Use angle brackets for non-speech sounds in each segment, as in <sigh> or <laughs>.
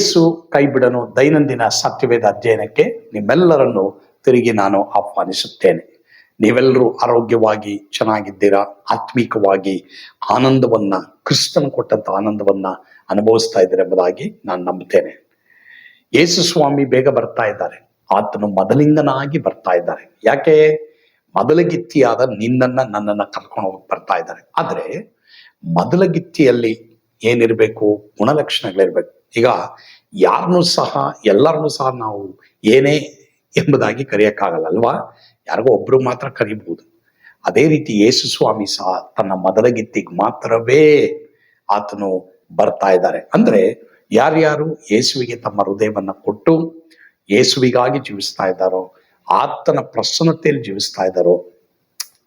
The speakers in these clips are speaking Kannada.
ಯೇಸು ಕೈಬಿಡನು ದೈನಂದಿನ ಸತ್ಯವೇದ ಅಧ್ಯಯನಕ್ಕೆ ನಿಮ್ಮೆಲ್ಲರನ್ನು ತಿರುಗಿ ನಾನು ಆಹ್ವಾನಿಸುತ್ತೇನೆ. ನೀವೆಲ್ಲರೂ ಆರೋಗ್ಯವಾಗಿ ಚೆನ್ನಾಗಿದ್ದೀರಾ? ಆತ್ಮೀಕವಾಗಿ ಆನಂದವನ್ನ, ಕ್ರಿಸ್ತನು ಕೊಟ್ಟಂತ ಆನಂದವನ್ನ ಅನುಭವಿಸ್ತಾ ಇದ್ದಾರೆ ಎಂಬುದಾಗಿ ನಾನು ನಂಬುತ್ತೇನೆ. ಯೇಸು ಸ್ವಾಮಿ ಬೇಗ ಬರ್ತಾ ಇದ್ದಾರೆ. ಆತನು ಮೊದಲಿಂಗನಾಗಿ ಬರ್ತಾ ಇದ್ದಾರೆ. ಯಾಕೆ? ಮೊದಲಗಿತ್ತಿಯಾದ ನಿನ್ನನ್ನ ನನ್ನನ್ನ ಕರ್ಕೊಂಡು ಹೋಗಿ ಬರ್ತಾ ಇದ್ದಾರೆ. ಆದ್ರೆ ಮೊದಲಗಿತ್ತಿಯಲ್ಲಿ ಏನಿರಬೇಕು? ಗುಣಲಕ್ಷಣಗಳಿರ್ಬೇಕು. ಈಗ ಯಾರನ್ನೂ ಸಹ ಎಲ್ಲರನ್ನೂ ಸಹ ನಾವು ಏನೇ ಎಂಬುದಾಗಿ ಕರೆಯಕ್ಕಾಗಲ್ಲ ಅಲ್ವಾ? ಯಾರಿಗೋ ಒಬ್ರು ಮಾತ್ರ ಕರಿಬಹುದು. ಅದೇ ರೀತಿ ಯೇಸು ಸ್ವಾಮಿ ಸಹ ತನ್ನ ಮೊದಲಗಿತ್ತಿಗೆ ಮಾತ್ರವೇ ಆತನು ಬರ್ತಾ ಇದ್ದಾರೆ. ಅಂದ್ರೆ ಯಾರ್ಯಾರು ಯೇಸುವಿಗೆ ತಮ್ಮ ಹೃದಯವನ್ನ ಕೊಟ್ಟು, ಯೇಸುವಿಗಾಗಿ ಜೀವಿಸ್ತಾ ಇದ್ದಾರೋ, ಆತನ ಪ್ರಸನ್ನತೆಯಲ್ಲಿ ಜೀವಿಸ್ತಾ ಇದ್ದಾರೋ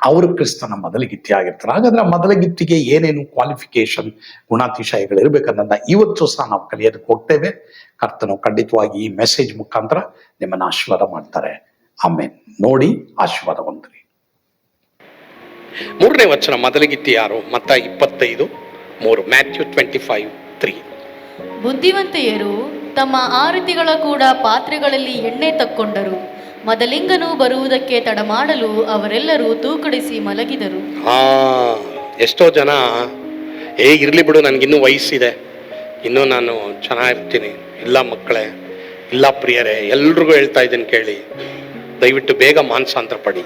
ಅವರು ಕ್ರಿಸ್ತನ ಮೊದಲಿಗಿತ್ತಿ ಆಗಿರ್ತಾರೆ ಹಾಗಾದ್ರೆ ಆ ಮೊದಲಿಗಿತ್ತಿಗೆ ಏನೇನು ಕ್ವಾಲಿಫಿಕೇಶನ್ ಗುಣಾತಿಶಯಗಳು ಇರಬೇಕನ್ನೋದನ್ನ ಇವತ್ತು ಸಹ ನಾವು ಕಲಿಯೋದಕ್ಕೆ ಹೋಗ್ತೇವೆ. ಕರ್ತನು ಖಂಡಿತವಾಗಿ ಈ ಮೆಸೇಜ್ ಮುಖಾಂತರ ನಿಮ್ಮನ್ನು ಆಶೀರ್ವಾದ ಮಾಡ್ತಾರೆ. ಆಮೇಲೆ ನೋಡಿ ಆಶೀರ್ವಾದ ಹೊಂದ್ರಿ. ಮೂರನೇ ವಚನ ಮೊದಲಗಿತ್ತಿ ಯಾರು? ಮತ್ತ ಇಪ್ಪತ್ತೈದು ಮೂರು ಮ್ಯಾಥ್ಯೂ ಟ್ವೆಂಟಿ ಫೈವ್ ತ್ರೀ ಬುದ್ಧಿವಂತೆಯರು ತಮ್ಮ ಆರತಿಗಳ ಕೂಡ ಪಾತ್ರೆಗಳಲ್ಲಿ ಎಣ್ಣೆ ತಕ್ಕೊಂಡರು. ಮದಲಿಂಗನು ಬರುವುದಕ್ಕೆ ತಡ ಮಾಡಲು ಅವರೆಲ್ಲರೂ ತೂಕಡಿಸಿ ಮಲಗಿದರು. ಹಾ, ಎಷ್ಟೋ ಜನ, ಏ, ಇರಲಿ ಬಿಡು, ನನಗಿನ್ನೂ ವಯಸ್ಸಿದೆ. ಇನ್ನೂ ನಾನು ಚೆನ್ನಾಗಿರ್ತೀನಿ. ಇಲ್ಲ ಮಕ್ಕಳೇ, ಇಲ್ಲ ಪ್ರಿಯರೇ, ಎಲ್ರಿಗೂ ಹೇಳ್ತಾ ಇದ್ದೀನಿ ಕೇಳಿ. ದಯವಿಟ್ಟು ಬೇಗ ಮಾನಸಾಂತರ ಪಡಿ.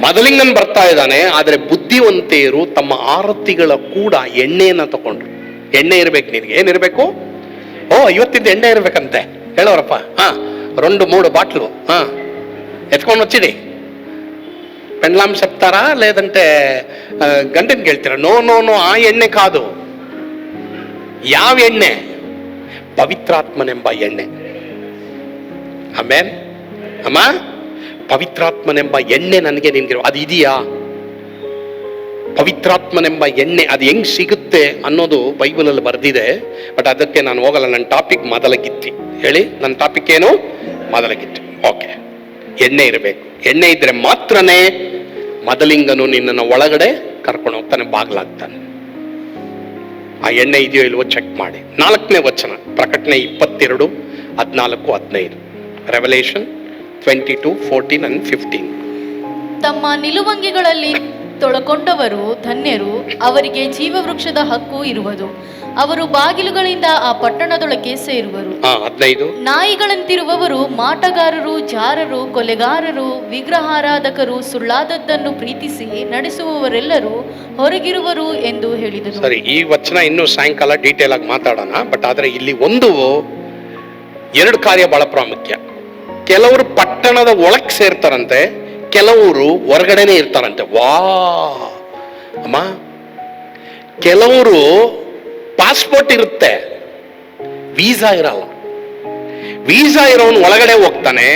ಮದಲಿಂಗನ್ ಬರ್ತಾ ಇದ್ದಾನೆ, ಆದರೆ ಬುದ್ಧಿವಂತೆಯರು ತಮ್ಮ ಆರತಿಗಳ ಕೂಡ ಎಣ್ಣೆಯನ್ನು ತಗೊಂಡ್ರು. ಎಣ್ಣೆ ಇರಬೇಕು ನಿನಗೆ ಏನಿರಬೇಕು ಓ, ಇವತ್ತಿಂದ ಎಣ್ಣೆ ಇರಬೇಕಂತೆ. ಹೇಳೋರಪ್ಪ. ಹಾ ರೊಂಡು ಮೂಡು ಬಾಟ್ಲು. ಹಾ. ఎత్తుకొని వచ్చిడి పెండ్లాం చెప్తారా లేదంటే ఆ, గంటని వెళ్తారా నో నో నో ఆ ಎಣ್ಣೆ ಕಾದು ಯಾವ ಎಣ್ಣೆ ಪವಿತ್ರಾತ್ಮನೆಂಬ ಎಣ್ಣೆ ಆಮೇನ್ ಅಮ್ಮ ಪವಿತ್ರಾತ್ಮನೆಂಬ ಎಣ್ಣೆ ನನಗೆ ನಿನ್ಗಿರೋ ಅದು ಇದೆಯಾ ಪವಿತ್ರಾತ್ಮನೆಂಬ ಎಣ್ಣೆ ಅದು ಹೆಂಗ್ ಸಿಗುತ್ತೆ ಅನ್ನೋದು ಬೈಬಲಲ್ಲಿ ಬರೆದಿದೆ ಬಟ್ ಅದಕ್ಕೆ ನಾನು ಹೋಗಲ್ಲ ನನ್ನ ಟಾಪಿಕ್ ಮೊದಲಗಿತ್ತಿ ಹೇಳಿ ನನ್ನ ಟಾಪಿಕ್ ಏನು ಮೊದಲಗಿತ್ತಿ ಓಕೆ ಎಣ್ಣೆ ಇರಬೇಕು. ಎಣ್ಣೆ ಇದ್ರೆ ಮಾತ್ರನೇ ಮದಲಿಂಗನು ನಿನ್ನನ್ನು ಒಳಗಡೆ ಕರ್ಕೊಂಡು ಹೋಗ್ತಾನೆ, ಬಾಗ್ಲಾಗ್ತಾನೆ. ಆ ಎಣ್ಣೆ ಇದೆಯೋ ಇಲ್ವೋ ಚೆಕ್ ಮಾಡಿ. ನಾಲ್ಕನೇ ವಚನ, ಪ್ರಕಟಣೆ ಇಪ್ಪತ್ತೆರಡು, ಹದಿನಾಲ್ಕು, ಹದಿನೈದು. Revelation twenty two fourteen and fifteen ತಮ್ಮ ನಿಲುವಂಗಿಗಳಲ್ಲಿ ತೊಳಕೊಂಡವರು ಧನ್ಯರು ಅವರಿಗೆ ಜೀವವೃಕ್ಷದ ಹಕ್ಕು ಇರುವುದು. ಅವರು ಬಾಗಿಲುಗಳಿಂದ ಆ ಪಟ್ಟಣದೊಳಗೆ ಸೇರುವರು. ನಾಯಿಗಳಂತಿರುವವರು ಮಾಟಗಾರರು ಜಾರರು ಕೊಲೆಗಾರರು ವಿಗ್ರಹಾರಾಧಕರು ಸುಳ್ಳಾದದ್ದನ್ನು ಪ್ರೀತಿಸಿ ನಡೆಸುವವರೆಲ್ಲರೂ ಹೊರಗಿರುವರು ಎಂದು ಹೇಳಿದರು. ಸರಿ ಈ ವಚನ ಇನ್ನೂ ಸಾಯಂಕಾಲ ಡೀಟೇಲ್ ಆಗಿ ಮಾತಾಡೋಣ ಬಟ್ ಆದ್ರೆ ಇಲ್ಲಿ ಒಂದು ಎರಡು ಕಾರ್ಯ ಬಹಳ ಪ್ರಾಮುಖ್ಯ. ಕೆಲವರು ಪಟ್ಟಣದ ಒಳಕ್ ಸೇರ್ತಾರಂತೆ ಕೆಲವರು ಹೊರಗಡೆನೆ ಇರ್ತಾರಂತೆ. ವಾ. ಅಮ್ಮ, ಕೆಲವರು ಪಾಸ್ಪೋರ್ಟ್ ಇರುತ್ತೆ. ವೀಸಾ ಇರಲ್ಲ. ವೀಸಾ ಇರೋನು ಒಳಗಡೆ ಹೋಗ್ತಾನೆ.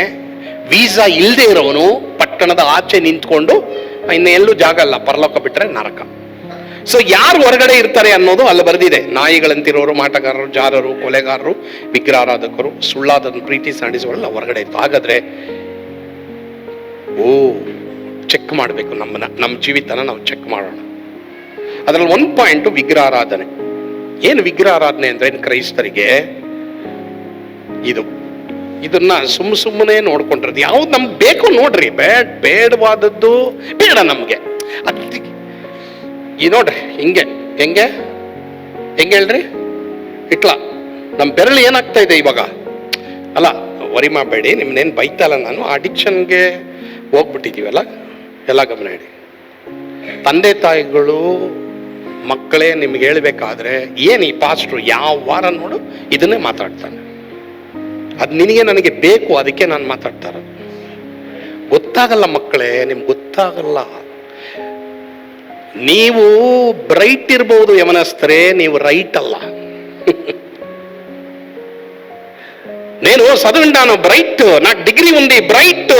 ವೀಸಾ ಇಲ್ಲದೆ ಇರೋನು ಪಟ್ಟಣದ ಆಚೆ ನಿಂತ್ಕೊಂಡು ಇನ್ನೆಲ್ಲೂ ಜಾಗ ಅಲ್ಲ, ಪರಲೋಕ ಬಿಟ್ರೆ ನರಕ. ಸೊ ಯಾರು ಹೊರಗಡೆ ಇರ್ತಾರೆ ಅನ್ನೋದು ಅಲ್ಲಿ ಬರೆದಿದೆ. ನಾಯಿಗಳಂತಿರೋರು, ಮಾಟಗಾರರು, ಜಾರರು, ಕೊಲೆಗಾರರು ವಿಗ್ರಹಾರಾಧಕರು ಸುಳ್ಳಾದನ್ನು ಪ್ರೀತಿ ನಡೆಸುವಲ್ಲ ಹೊರಗಡೆ ಇತ್ತು ಹಾಗಾದ್ರೆ ಓ ಚೆಕ್ ಮಾಡಬೇಕು ನಮ್ಮನ್ನ. ನಮ್ಮ ಜೀವಿತನ ನಾವು ಚೆಕ್ ಮಾಡೋಣ. ಅದರಲ್ಲಿ ಒಂದು ಪಾಯಿಂಟ್ ವಿಗ್ರಹಾರಾಧನೆ. ಏನು ವಿಗ್ರಹಾರಾಧನೆ ಅಂದ್ರೆ ಕ್ರೈಸ್ತರಿಗೆ? ಇದು. ಇದನ್ನ ಸುಮ್ಮ ಸುಮ್ಮನೆ ನೋಡ್ಕೊಂಡಿರೋದು. ಯಾವ್ದು ನಮ್ಗೆ ಬೇಕು ನೋಡ್ರಿ. ಬೇಡ, ಬೇಡವಾದದ್ದು ಬೇಡ ನಮ್ಗೆ. ಈ ನೋಡ್ರಿ, ಹಿಂಗೆ, ಹೆಂಗೆ? ಹೆಂಗೆ ಹೇಳ್ರಿ? ಇಟ್ಲ ನಮ್ಮ ಬೆರಳು ಏನಾಗ್ತಾ ಇದೆ ಇವಾಗ? ಅಲ್ಲ, ವರಿ ಮಾಡಬೇಡಿ, ನಿಮ್ನೇನು ಬೈತಲ್ಲ ನಾನು. ಅಡಿಕ್ಷನ್ಗೆ ಹೋಗ್ಬಿಟ್ಟಿದ್ದೀವಲ್ಲ ಎಲ್ಲ ಗಮನ ಇಡಿ ತಂದೆ ತಾಯಿಗಳು ಮಕ್ಕಳೇ ನಿಮ್ಗೆ ಹೇಳ್ಬೇಕಾದ್ರೆ ಏನು ಈ ಪಾಸ್ಟ್ರು ಯಾವ ವಾರ ನೋಡು ಇದನ್ನೇ ಮಾತಾಡ್ತಾನೆ ಅದು ನಿನಗೆ ನನಗೆ ಬೇಕು ಅದಕ್ಕೆ ನಾನು ಮಾತಾಡ್ತಾ ಇರೋದು ಗೊತ್ತಾಗಲ್ಲ ಮಕ್ಕಳೇ ನಿಮ್ಗೆ ಗೊತ್ತಾಗಲ್ಲ ನೀವು ಬ್ರೈಟ್ ಇರ್ಬೋದು ಯವನಸ್ಥರೇ ನೀವು ರೈಟ್ ಅಲ್ಲ <laughs> నేను చదివింటాను బ్రైట్ నాకు డిగ్రీ ఉంది ಬ್ರೈಟ್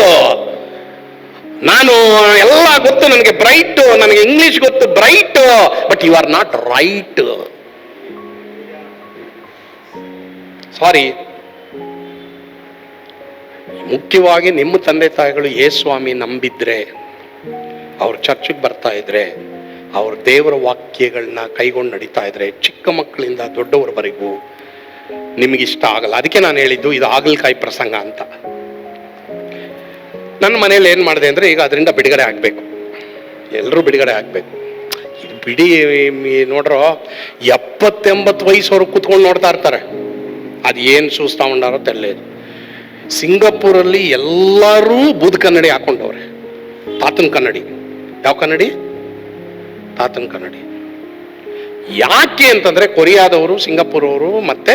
ನಾನು ಎಲ್ಲ ಗೊತ್ತು, ನನಗೆ ಬ್ರೈಟ್ ನನಗೆ ಇಂಗ್ಲಿಷ್ ಗೊತ್ತು bright but you are not right sorry ಮುಖ್ಯವಾಗಿ ನಿಮ್ಮ ತಂದೆ ತಾಯಿಗಳು ಯೇಸ್ವಾಮಿ ನಂಬಿದ್ರೆ, ಅವ್ರ ಚರ್ಚಿಗೆ ಬರ್ತಾ ಇದ್ರೆ, ಅವ್ರ ದೇವರ ವಾಕ್ಯಗಳನ್ನ ಕೈಗೊಂಡು ನಡೀತಾ ಇದ್ರೆ, ಚಿಕ್ಕ ಮಕ್ಕಳಿಂದ ದೊಡ್ಡವರವರೆಗೂ ನಿಮಗಿಷ್ಟ ಆಗಲ್ಲ. ಅದಕ್ಕೆ ನಾನು ಹೇಳಿದ್ದು, ಇದು ಆಗಲ್ಕಾಯಿ ಪ್ರಸಂಗ ಅಂತ. ನನ್ನ ಮನೇಲಿ ಏನು ಮಾಡಿದೆ ಅಂದರೆ ಈಗ ಅದರಿಂದ ಬಿಡುಗಡೆ ಆಗಬೇಕು. ಎಲ್ಲರೂ ಬಿಡುಗಡೆ ಆಗಬೇಕು. ಇದು ಬಿಡಿ ನೋಡ್ರೋ, ಎಪ್ಪತ್ತೆಂಬತ್ತು ವಯಸ್ಸವ್ರು ಕೂತ್ಕೊಂಡು ನೋಡ್ತಾ ಇರ್ತಾರೆ. ಅದು ಏನು ಸೂಸ್ತಾ ಉಂಡಾರೋ ತೆಲ್ಲೇದು ಸಿಂಗಪೂರಲ್ಲಿ ಎಲ್ಲರೂ ಬೂದ್ ಕನ್ನಡಿ ಹಾಕೊಂಡವ್ರೆ. ತಾತನ ಕನ್ನಡಿ. ಯಾವ ಕನ್ನಡಿ? ತಾತನ ಕನ್ನಡಿ. ಯಾಕೆ ಅಂತಂದ್ರೆ ಕೊರಿಯಾದವರು, ಸಿಂಗಾಪುರವರು ಮತ್ತೆ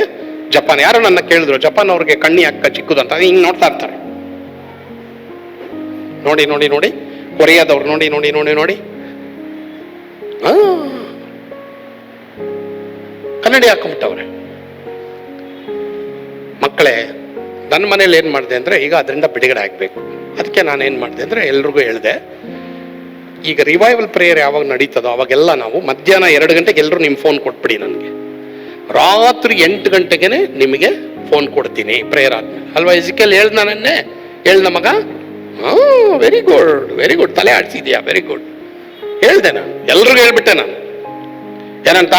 ಜಪಾನ್. ಯಾರು ನನ್ನ ಕೇಳಿದ್ರು, ಜಪಾನ್ ಅವ್ರಿಗೆ ಕಣ್ಣಿ ಅಕ್ಕ ಚಿಕ್ಕದಂತ ಹಿಂಗೆ ನೋಡ್ತಾ ಇರ್ತಾರೆ. ನೋಡಿ ನೋಡಿ ನೋಡಿ. ಕೊರಿಯಾದವ್ರು, ನೋಡಿ ನೋಡಿ ನೋಡಿ ನೋಡಿ. ಕನ್ನಡಿ ಹಾಕೊಂಬಿಟ್ಟವ್ರೆ. ಮಕ್ಕಳೇ ನನ್ನ ಮನೇಲಿ ಏನು ಮಾಡಿದೆ ಅಂದರೆ, ಈಗ ಅದರಿಂದ ಬಿಡುಗಡೆ ಆಗಬೇಕು. ಅದಕ್ಕೆ ನಾನು ಏನು ಮಾಡಿದೆ ಅಂದರೆ, ಎಲ್ರಿಗೂ ಹೇಳಿದೆ, ಈಗ ರಿವೈವಲ್ ಪ್ರೇಯರ್ ಯಾವಾಗ ನಡೀತದೋ ಅವಾಗೆಲ್ಲ ನಾವು ಮಧ್ಯಾಹ್ನ ಎರಡು ಗಂಟೆಗೆ ಎಲ್ಲರೂ ನಿಮ್ಮ ಫೋನ್ ಕೊಟ್ಬಿಡಿ ನನಗೆ. ರಾತ್ರಿ ಎಂಟು ಗಂಟೆಗೆ ನಿಮಗೆ ಫೋನ್ ಕೊಡ್ತೀನಿ ಪ್ರೇಯರ್ ಆದ್ಮೇಲೆ. ಅಲ್ವಾ ಇಸಿಕೆಲ್ ಹೇಳ್ದ ನಾನೆ ಹೇಳ್ದ ಮಗ ವೆರಿ ಗುಡ್ ವೆರಿ ಗುಡ್ ತಲೆ ಆಡ್ಸಿದ್ಯಾ? ವೆರಿ ಗುಡ್ ಹೇಳ್ದೆ ನಾನು. ಎಲ್ರಿಗೂ ಹೇಳ್ಬಿಟ್ಟೆ ನಾನು. ಏನಂತ?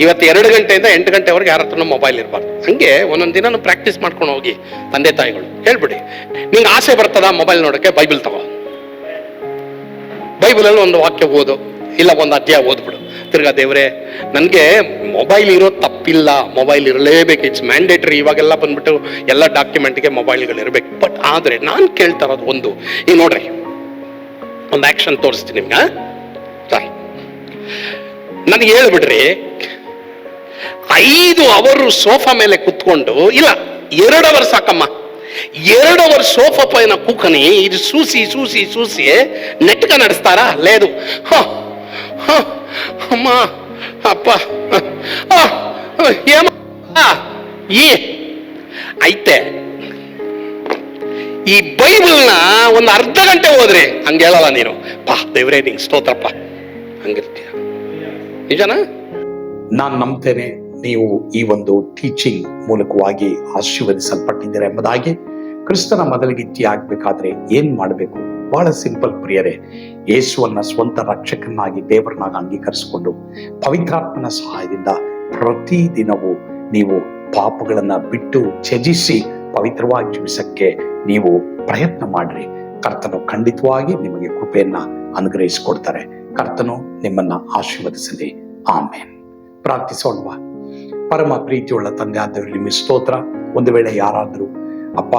ಇವತ್ತು ಎರಡು ಗಂಟೆಯಿಂದ ಎಂಟು ಗಂಟೆವರೆಗೆ ಯಾರ ಹತ್ರನೂ ಮೊಬೈಲ್ ಇರಬಾರ್ದು. ಹಂಗೆ ಒಂದೊಂದು ದಿನ ಪ್ರಾಕ್ಟೀಸ್ ಮಾಡ್ಕೊಂಡು ಹೋಗಿ ತಂದೆ ತಾಯಿಗಳು. ಹೇಳ್ಬಿಡಿ. ನಿಂಗೆ ಆಸೆ ಬರ್ತದ ಮೊಬೈಲ್ ನೋಡೋಕ್ಕೆ? ಬೈಬಲ್ ತಗೋ. ಬೈಬಲಲ್ಲಿ ಒಂದು ವಾಕ್ಯ ಓದು. ಇಲ್ಲ, ಒಂದು ಅಧ್ಯಾಯ ಓದ್ಬಿಡು. ತಿರ್ಗಾ ದೇವ್ರೆ, ನನಗೆ ಮೊಬೈಲ್ ಇರೋದು ತಪ್ಪಿಲ್ಲ ಮೊಬೈಲ್ ಇರಲೇಬೇಕು ಇಟ್ಸ್ ಮ್ಯಾಂಡೇಟ್ರಿ ಇವಾಗೆಲ್ಲ ಬಂದ್ಬಿಟ್ಟು ಎಲ್ಲ ಡಾಕ್ಯುಮೆಂಟ್ಗೆ ಮೊಬೈಲ್ಗಳು ಇರಬೇಕು. ಬಟ್ ಆದರೆ ನಾನು ಕೇಳ್ತಾ ಇರೋದು ಒಂದು, ಈಗ ನೋಡ್ರಿ, ಒಂದು ಆ್ಯಕ್ಷನ್ ತೋರಿಸ್ತೀನಿ ನಿಮ್ಗೆ ಸಾರಿ. ನನಗೆ ಹೇಳ್ಬಿಡ್ರಿ, ಐದು ಅವರು ಸೋಫಾ ಮೇಲೆ ಕುತ್ಕೊಂಡು, ಇಲ್ಲ, ಎರಡು ಅವರ್ ಸಾಕಮ್ಮ, ಎರಡು ಅವರ್ ಸೋಫಾ ಪೈನ ಕೂಕನಿ ಇದು ಸೂಸಿ ಸೂಸಿ ಸೂಸಿ, ನೆಟ್ಕ ನಡೆಸ್ತಾರಾ? ಲೇದು. ಅಮ್ಮ, ಅಪ್ಪ ಏಮ ಈ. ಐತೆ. ಈ ಬೈಬಲ್ನ ಒಂದು ಅರ್ಧ ಗಂಟೆ ಹೋದ್ರೆ ಹಂಗೆ ಹೇಳಲ್ಲ ನೀನು. ಪಾ, ದೇವ್ರೇ, ನಿಂಗೆ ಸ್ತೋತ್ರಪ್ಪ. ಹಂಗಿರ್ತೀಯ. ನಿಜನಾ? ನಾನು ನಂಬ್ತೇನೆ ನೀವು ಈ ಒಂದು ಟೀಚಿಂಗ್ ಮೂಲಕವಾಗಿ ಆಶೀರ್ವದಿಸಲ್ಪಟ್ಟಿದ್ದೀರಾ ಎಂಬುದಾಗಿ ಕ್ರಿಸ್ತನ ಮೊದಲಿಗಿತ್ತಿ ಆಗ್ಬೇಕಾದ್ರೆ ಏನ್ ಮಾಡಬೇಕು? ಬಹಳ ಸಿಂಪಲ್ ಪ್ರಿಯರೇ, ಯೇಸುವನ್ನ ಸ್ವಂತ ರಕ್ಷಕನಾಗಿ ದೇವರನ್ನಾಗಿ ಅಂಗೀಕರಿಸಿಕೊಂಡು ಪವಿತ್ರಾತ್ಮನ ಸಹಾಯದಿಂದ ಪ್ರತಿದಿನವೂ ನೀವು ಪಾಪಗಳನ್ನ ಬಿಟ್ಟು ಛಜಿಸಿ ಪವಿತ್ರವಾಗಿ ಜೀವಿಸಕ್ಕೆ ನೀವು ಪ್ರಯತ್ನ ಮಾಡ್ರಿ. ಕರ್ತನು ಖಂಡಿತವಾಗಿ ನಿಮಗೆ ಕೃಪೆಯನ್ನ ಅನುಗ್ರಹಿಸಿಕೊಡ್ತಾರೆ. ಕರ್ತನು ನಿಮ್ಮನ್ನ ಆಶೀರ್ವದಿಸಲಿ. ಆಮೇನ್. ಪ್ರಾರ್ಥಿಸೋಣವಾ ಪರಮ ಪ್ರೀತಿಯುಳ್ಳ ತಂದೆ ಆದವರು ನಿಮಗೆ ಸ್ತೋತ್ರ. ಒಂದು ವೇಳೆ ಯಾರಾದರೂ, ಅಪ್ಪ,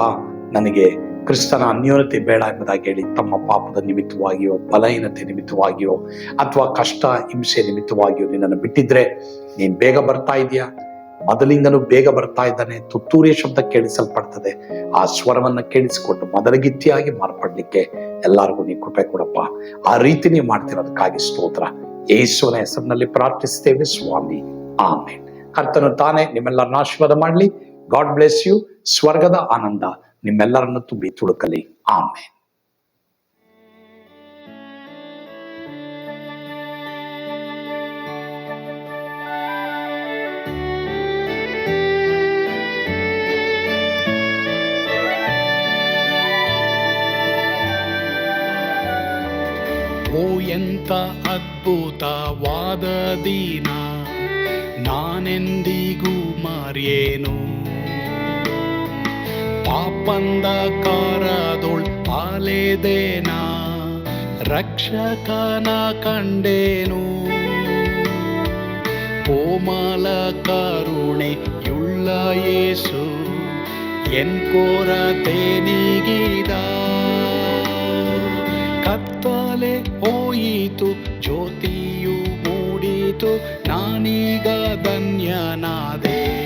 ನನಗೆ ಕ್ರಿಸ್ತನ ಅನ್ಯೋನ್ಯತೆ ಬೇಡ ಎಂಬುದಾಗಿ ಹೇಳಿ ತಮ್ಮ ಪಾಪದ ನಿಮಿತ್ತವಾಗಿಯೋ, ಬಲಹೀನತೆ ನಿಮಿತ್ತವಾಗಿಯೋ, ಅಥವಾ ಕಷ್ಟ, ಹಿಂಸೆ ನಿಮಿತ್ತವಾಗಿಯೋ ನಿನ್ನನ್ನು ಬಿಟ್ಟಿದ್ರೆ ನೀನ್ ಬೇಗ ಬರ್ತಾ ಇದೆಯಾ? ಮೊದಲಿಂದನೂ ಬೇಗ ಬರ್ತಾ ಇದ್ದಾನೆ ತುತ್ತೂರಿಯ ಶಬ್ದ ಕೇಳಿಸಲ್ಪಡ್ತದೆ. ಆ ಸ್ವರವನ್ನ ಕೇಳಿಸಿಕೊಂಡು ಮೊದಲಗಿತ್ತಿಯಾಗಿ ಮಾರ್ಪಡ್ಲಿಕ್ಕೆ ಎಲ್ಲರಿಗೂ ನೀ ಕೃಪೆ ಕೊಡಪ್ಪ. ಆ ರೀತಿ ನೀವು ಮಾಡ್ತಿರೋದಕ್ಕಾಗಿ ಸ್ತೋತ್ರ. ಯೇಸುವನ ಹೆಸರಿನಲ್ಲಿ ಪ್ರಾರ್ಥಿಸ್ತೇವೆ ಸ್ವಾಮಿ. ಆಮೇಲೆ ಕರ್ತನು ತಾನೇ ನಿಮ್ಮೆಲ್ಲರನ್ನ ಆಶೀರ್ವಾದ ಮಾಡಲಿ. God bless you. ಸ್ವರ್ಗದ ಆನಂದ. ನಿಮ್ಮೆಲ್ಲರನ್ನು ತುಂಬಿ ತುಳುಕಲಿ. ಆಮೆ ಓ ಎಂತ ಅದ್ಭುತವಾದ ದಿನ ನಾನೆಂದಿಗೂ ಮರೆಯೇನು? ಪಾಪಂದ ಕಾರದೊಳ್ ಪಾಲೆದೇನ ರಕ್ಷಕನ ಕಂಡೇನು? ಕೋಮಲ ಕರುಣೆಯುಳ್ಳ ಯೇಸು ಎನ್ ಕೊರತೆ ನೀಗಿದ ಕತ್ತಲೆ ಹೋಯಿತು, ಜ್ಯೋತಿಯು ಮೂಡಿತು, ನಾನೀಗ ಧನ್ಯನಾದೆ.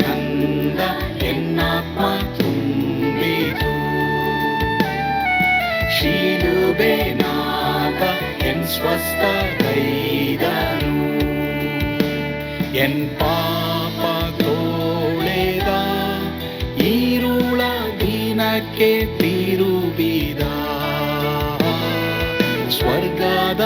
ಶಿಲುಬೆ ನಾದ ಎನ್ ಸ್ವಸ್ಥ ಕೈದನು ಎನ್ ಪಾಪ ತೋಳೆದ ಈರುಳ ದಿನಕ್ಕೆ ತಿರುಬಿದ ಸ್ವರ್ಗದ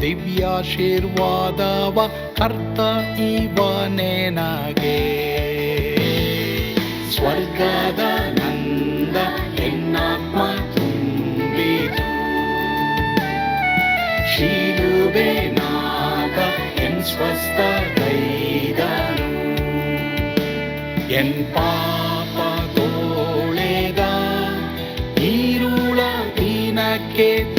ದಿವ್ಯಾಶೀರ್ವಾದವ ಕರ್ತ ಇವನೇ ನಗೆ. ಸ್ವರ್ಗದ ನಂದ ಎನ್ನಾತ್ಮ ತುಂಬಿತು. ಶಿಲುಬೆ ನಾಗ ಎನ್ ಸ್ವಸ್ಥ ಕೈದನು. ಎನ್ ಪಾಪ ತೋಳೆದ ಈರುಳ ದಿನಕ್ಕೆ